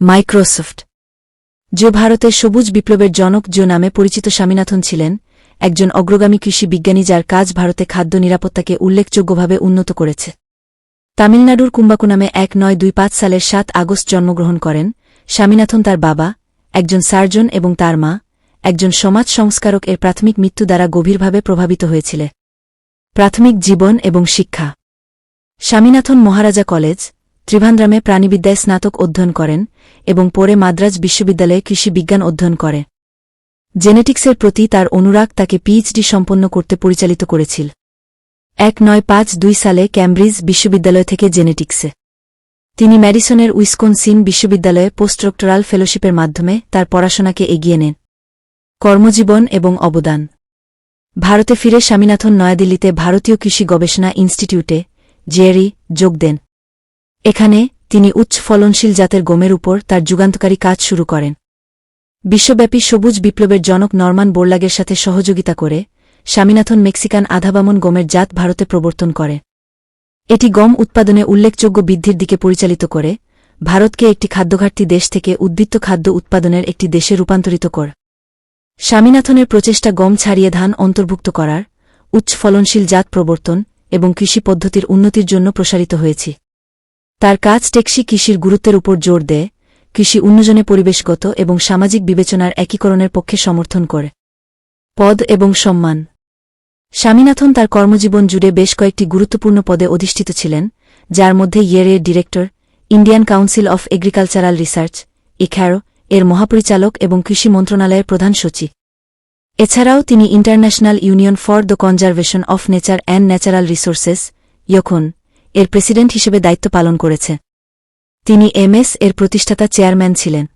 Microsoft, যে ভারতের সবুজ বিপ্লবের জনক জো নামে পরিচিত স্বামীনাথন ছিলেন, একজন অগ্রগামী কৃষি বিজ্ঞানী যার কাজ ভারতে খাদ্য নিরাপত্তাকে উল্লেখযোগ্যভাবে উন্নত করেছে। তামিলনাড়ুর কুম্বাকুনামে এক নয় দুই পাঁচ সালের সাত আগস্ট জন্মগ্রহণ করেন স্বামীনাথন তার বাবা, একজন সার্জন এবং তার মা, একজন সমাজ সংস্কারক এর প্রাথমিক মৃত্যু দ্বারা গভীরভাবে প্রভাবিত হয়েছিল। প্রাথমিক জীবন এবং শিক্ষা। স্বামীনাথন মহারাজা কলেজ, ত্রিভান্দ্রামে প্রাণীবিদ্যায় স্নাতক অধ্যয়ন করেন এবং পরে মাদ্রাজ বিশ্ববিদ্যালয়ে কৃষি বিজ্ঞান অধ্যয়ন করে। জেনেটিক্সের প্রতি তার অনুরাগ তাকে পিএইচডি সম্পন্ন করতে পরিচালিত করেছিল। এক সালে ক্যামব্রিজ বিশ্ববিদ্যালয় থেকে জেনেটিক্সে। তিনি ম্যাডিসনের উইসকনসিন বিশ্ববিদ্যালয়ে পোস্টডক্টরাল ফেলোশিপের মাধ্যমে তার পড়াশোনাকে এগিয়ে নেন। কর্মজীবন এবং অবদান। ভারতে ফিরে স্বামীনাথন নয়াদিল্লিতে ভারতীয় কৃষি গবেষণা ইনস্টিটিউটে জেরি যোগ দেন। এখানে তিনি উচ্চ ফলনশীল জাতের গমের উপর তার যুগান্তকারী কাজ শুরু করেন। বিশ্বব্যাপী সবুজ বিপ্লবের জনক নরমান বোরলাগের সাথে সহযোগিতা করে, স্বামীনাথন মেক্সিকান আধাবামন গমের জাত ভারতে প্রবর্তন করে। এটি গম উৎপাদনে উল্লেখযোগ্য বৃদ্ধির দিকে পরিচালিত করে, ভারতকে একটি খাদ্যঘাটতি দেশ থেকে উদ্বৃত্ত খাদ্য উৎপাদনের একটি দেশে রূপান্তরিত কর। স্বামীনাথনের প্রচেষ্টা গম ছাড়িয়ে ধান অন্তর্ভুক্ত করার, উচ্চ ফলনশীল জাত প্রবর্তন এবং কৃষি পদ্ধতির উন্নতির জন্য প্রসারিত হয়েছে। তার কাজ টেকসি কৃষির গুরুত্বের উপর জোর দেয়, কৃষি উন্নয়নে পরিবেশগত এবং সামাজিক বিবেচনার একীকরণের পক্ষে সমর্থন করে। পদ এবং সম্মান। স্বামীনাথন তার কর্মজীবন জুড়ে বেশ কয়েকটি গুরুত্বপূর্ণ পদে অধিষ্ঠিত ছিলেন, যার মধ্যে ইয়েরের director, Indian council of agricultural research ইখ্যারো এর মহাপরিচালক এবং কৃষি মন্ত্রণালয়ের প্রধান সচিব। এছাড়াও তিনি international union for the conservation of nature and natural resources, ইয়খন এর প্রেসিডেন্ট হিসেবে দায়িত্ব পালন করেছে। তিনি এমএস এর প্রতিষ্ঠাতা চেয়ারম্যান ছিলেন।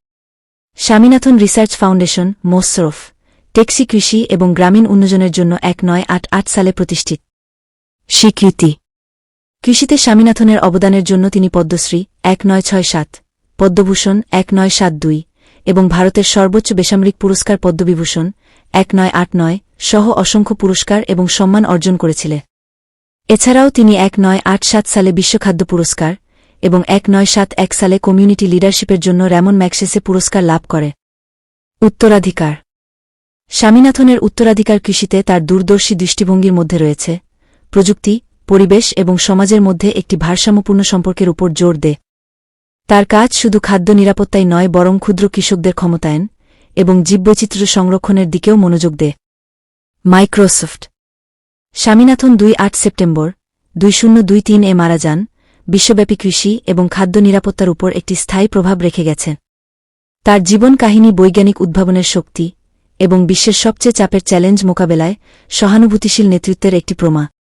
স্বামীনাথন রিসার্চ ফাউন্ডেশন, মোসরফ, টেক্সি কৃষি এবং গ্রামীণ উন্নয়নের জন্য এক নয় আট আট সালে প্রতিষ্ঠিত। স্বীকৃতি। কৃষিতে স্বামীনাথনের অবদানের জন্য তিনি পদ্মশ্রী, এক নয় ছয় সাত, পদ্মভূষণ, এক নয় সাত দুই এবং ভারতের সর্বোচ্চ বেসামরিক পুরস্কার পদ্মবিভূষণ, এক নয় আট নয় সহ অসংখ্য পুরস্কার এবং সম্মান অর্জন করেছিলেন। এছাড়াও তিনি এক নয় আট সাত সালে বিশ্বখাদ্য পুরস্কার এবং এক নয় সাত এক সালে কমিউনিটি লিডারশিপের জন্য র্যামন ম্যাক্সেসে পুরস্কার লাভ করে। উত্তরাধিকার স্বামীনাথনের উত্তরাধিকার কৃষিতে তার দূরদর্শী দৃষ্টিভঙ্গির মধ্যে রয়েছে। প্রযুক্তি, পরিবেশ এবং সমাজের মধ্যে একটি ভারসাম্যপূর্ণ সম্পর্কের উপর জোর দেয় তার কাজ শুধু খাদ্য নিরাপত্তাই নয়, বরং ক্ষুদ্র কৃষকদের ক্ষমতায়ন এবং জীববৈচিত্র্য সংরক্ষণের দিকেও মনোযোগ দেয় মাইক্রোসফট স্বামীনাথন দুই আট সেপ্টেম্বর, দুই শূন্য দুই তিন এ মারা যান, বিশ্বব্যাপী কৃষি এবং খাদ্য নিরাপত্তার উপর একটি স্থায়ী প্রভাব রেখে গেছে। তার জীবন কাহিনী বৈজ্ঞানিক উদ্ভাবনের শক্তি এবং বিশ্বের সবচেয়ে চাপের চ্যালেঞ্জ মোকাবেলায় সহানুভূতিশীল নেতৃত্বের একটি প্রমা।